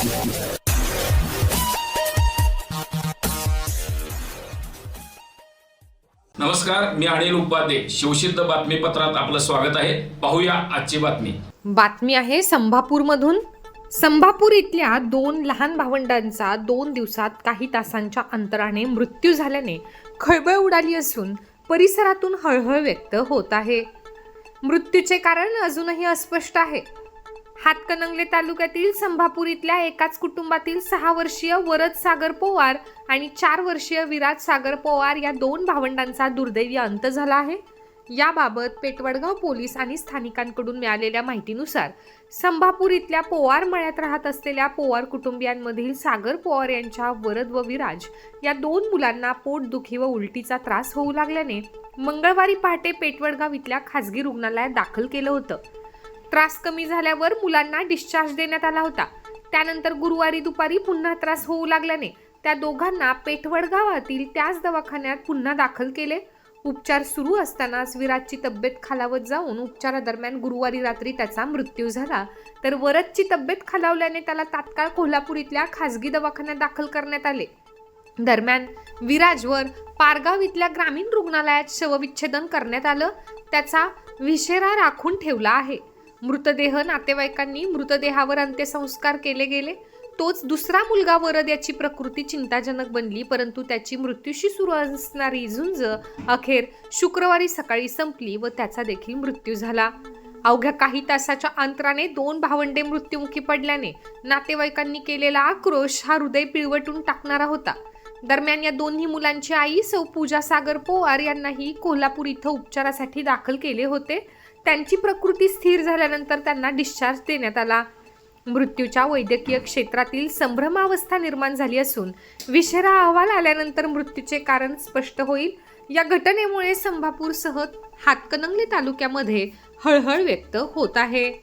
नमस्कार मी अनिल उपाध्ये. शिवसिद्ध बातमीपत्रात आपलं स्वागत आहे. पाहूया आजची बातमी. बातमी आहे संभापूरमधून. संभापूर इथल्या दोन लहान भावंडांचा दोन दिवसात काही तासांच्या अंतराने मृत्यू झाल्याने खळबळ उडाली असून परिसरातून हळहळ व्यक्त होत आहे. मृत्यूचे कारण अजूनही अस्पष्ट आहे. हातकणंगले तालुक्यातील संभापूर इथल्या एकाच कुटुंबातील सहा वर्षीय वरद सागर पोवार आणि चार वर्षीय विराज सागर पोवार या दोन भावंडांचा दुर्दैवी अंत झाला आहे. याबाबत पेटवडगाव पोलीस आणि स्थानिकांकडून मिळालेल्या माहितीनुसार संभापूर इथल्या पोवार मळ्यात राहत असलेल्या पोवार कुटुंबियांमधील सागर पोवार यांच्या वरद व विराज या दोन मुलांना पोटदुखी व उलटीचा त्रास होऊ लागल्याने मंगळवारी पहाटे पेटवडगाव इथल्या खासगी रुग्णालयात दाखल केलं होतं. त्रास कमी झाल्यावर मुलांना डिस्चार्ज देण्यात आला होता. त्यानंतर गुरुवारी दुपारी पुन्हा त्रास होऊ लागल्याने त्या दोघांना पेठवड गावातील त्याच दवाखान्यात पुन्हा दाखल केले. उपचार सुरू असतानाच विराजची तब्येत खालावत जाऊन उपचारादरम्यान गुरुवारी रात्री त्याचा मृत्यू झाला. तर वरदची तब्येत खालावल्याने त्याला तात्काळ कोल्हापूर इथल्या खासगी दवाखान्यात दाखल करण्यात आले. दरम्यान विराजवर पारगाव इथल्या ग्रामीण रुग्णालयात शवविच्छेदन करण्यात आलं. त्याचा विशेरा राखून ठेवला आहे. मृतदेह नातेवाईकांनी मृतदेहावर अंत्यसंस्कार केले गेले. तोच दुसरा मुलगा वरद याची प्रकृती चिंताजनक बनली परंतु त्याची मृत्यूशी सुरू असणारी झुंज अखेर शुक्रवारी सकाळी संपली व त्याचा देखील मृत्यू झाला. अवघ्या काही तासाच्या अंतराने दोन भावंडे मृत्युमुखी पडल्याने नातेवाईकांनी केलेला आक्रोश हा हृदय पिळवटून टाकणारा होता. दरम्यान या दोन्ही मुलांची आई सौ पूजा सागर पोवार यांनाही कोल्हापूर इथं उपचारासाठी दाखल केले होते. त्यांची प्रकृती स्थिर झाल्यानंतर त्यांना डिस्चार्ज देण्यात आला. मृत्यूच्या वैद्यकीय क्षेत्रातील संभ्रमावस्था निर्माण झाली असून विषरा अहवाल आल्यानंतर मृत्यूचे कारण स्पष्ट होईल. या घटनेमुळे संभापूरसह हातकणंगले तालुक्यामध्ये हळहळ व्यक्त होत आहे.